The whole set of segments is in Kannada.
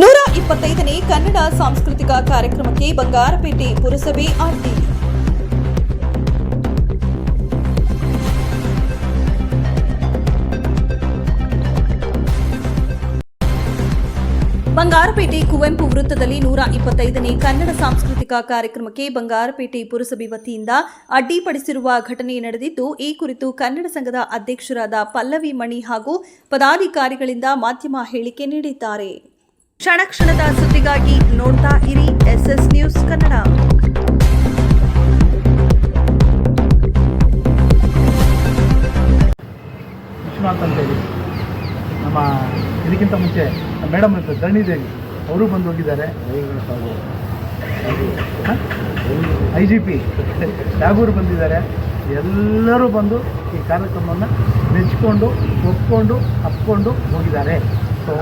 ನೂರ ಇಪ್ಪತ್ತೈದನೇ ಕನ್ನಡ ಸಾಂಸ್ಕೃತಿಕ ಕಾರ್ಯಕ್ರಮಕ್ಕೆ ಬಂಗಾರಪೇಟೆ ಪುರಸಭೆ ಆರ್ತಿ ಬಂಗಾರಪೇಟೆ ಕುವೆಂಪು ವೃತ್ತದಲ್ಲಿ ನೂರ ಇಪ್ಪತ್ತೈದನೇ ಕನ್ನಡ ಸಾಂಸ್ಕೃತಿಕ ಕಾರ್ಯಕ್ರಮಕ್ಕೆ ಬಂಗಾರಪೇಟೆ ಪುರಸಭೆ ವತಿಯಿಂದ ಅಡ್ಡಿಪಡಿಸಿರುವ ಘಟನೆ ನಡೆದಿದ್ದು, ಈ ಕುರಿತು ಕನ್ನಡ ಸಂಘದ ಅಧ್ಯಕ್ಷರಾದ ಪಲ್ಲವಿ ಮಣಿ ಹಾಗೂ ಪದಾಧಿಕಾರಿಗಳಿಂದ ಮಾಧ್ಯಮ ಹೇಳಿಕೆ ನೀಡಿದ್ದಾರೆ. ಕ್ಷಣ ಕ್ಷಣದ ಸುದ್ದಿಗಾಗಿ ನೋಡ್ತಾ ಇರಿ ಎಸ್ಎಸ್ ನ್ಯೂಸ್ ಕನ್ನಡ. ನಮ್ಮ ಇದಕ್ಕಿಂತ ಮುಂಚೆ ಮೇಡಮ್ ಅಂತ ಧರಣಿದೇವಿ ಅವರು ಬಂದು ಹೋಗಿದ್ದಾರೆ. ಐ ಜಿ ಪಿ ಟಾಗೂರ್ ಬಂದಿದ್ದಾರೆ. ಎಲ್ಲರೂ ಬಂದು ಈ ಕಾರ್ಯಕ್ರಮವನ್ನು ಮೆಚ್ಚಿಕೊಂಡು ಒಪ್ಕೊಂಡು ಹಪ್ಕೊಂಡು ಹೋಗಿದ್ದಾರೆ. ಸೊ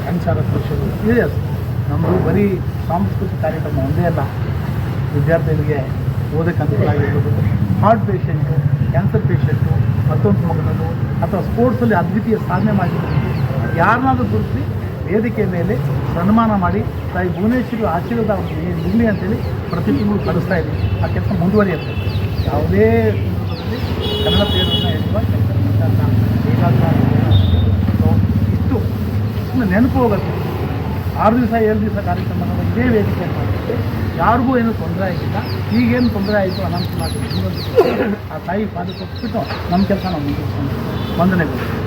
ಕ್ಯಾನ್ಸರ್ ಇದೆ ನಮ್ಮದು ಬರೀ ಸಾಂಸ್ಕೃತಿಕ ಕಾರ್ಯಕ್ರಮ ಒಂದೇ ಅಲ್ಲ, ವಿದ್ಯಾರ್ಥಿಗಳಿಗೆ ಓದಕ್ಕೆ ಅನುಕೂಲ ಆಗಿರ್ಬೋದು. ಹಾರ್ಟ್ ಪೇಷಂಟು ಕ್ಯಾನ್ಸರ್ ಪೇಷಂಟು ಮತ್ತೊಂದು ಮಗನನ್ನು ಅಥವಾ ಸ್ಪೋರ್ಟ್ಸಲ್ಲಿ ಅದ್ವಿತೀಯ ಸಾಧನೆ ಮಾಡಿರ್ಬೋದು ಯಾರನ್ನಾದರೂ ಗುರುತಿಸಿ ವೇದಿಕೆ ಮೇಲೆ ಸನ್ಮಾನ ಮಾಡಿ ತಾಯಿ ಭುವನೇಶ್ವರಿ ಆಶೀರ್ವಾದ ಇರಲಿ ಅಂತೇಳಿ ಪ್ರತಿ ತಿಂಗಳು ಕಳಿಸ್ತಾ ಇದ್ದೀವಿ ಆ ಕೆಲಸ ಮುಂದುವರಿಯುತ್ತೆ. ಯಾವುದೇ ಸಂದರ್ಭದಲ್ಲಿ ಕನ್ನಡ ಪ್ರೇರಣೆ ಹೇಳುವ ಕೆಲಸ ಸುಮ್ಮನೆ ನೆನಪು ಹೋಗುತ್ತೆ. ಆರು ದಿವಸ, ಏಳು ದಿವಸ ಕಾರ್ಯಕ್ರಮ ಇದೇ ವೇದಿಕೆ ಯಾರಿಗೂ ಏನು ತೊಂದರೆ ಆಗಿಲ್ಲ. ಈಗೇನು ತೊಂದರೆ ಆಯಿತು ಅನಂತ ಆ ತಾಯಿ ಪಾದ ಕೊಟ್ಬಿಟ್ಟು ನಮ್ಮ ಕೆಲಸ ನಾವು ಮುಂದುವರಿಸ್ಕೊಂಡು ವಂದನೆಗಳು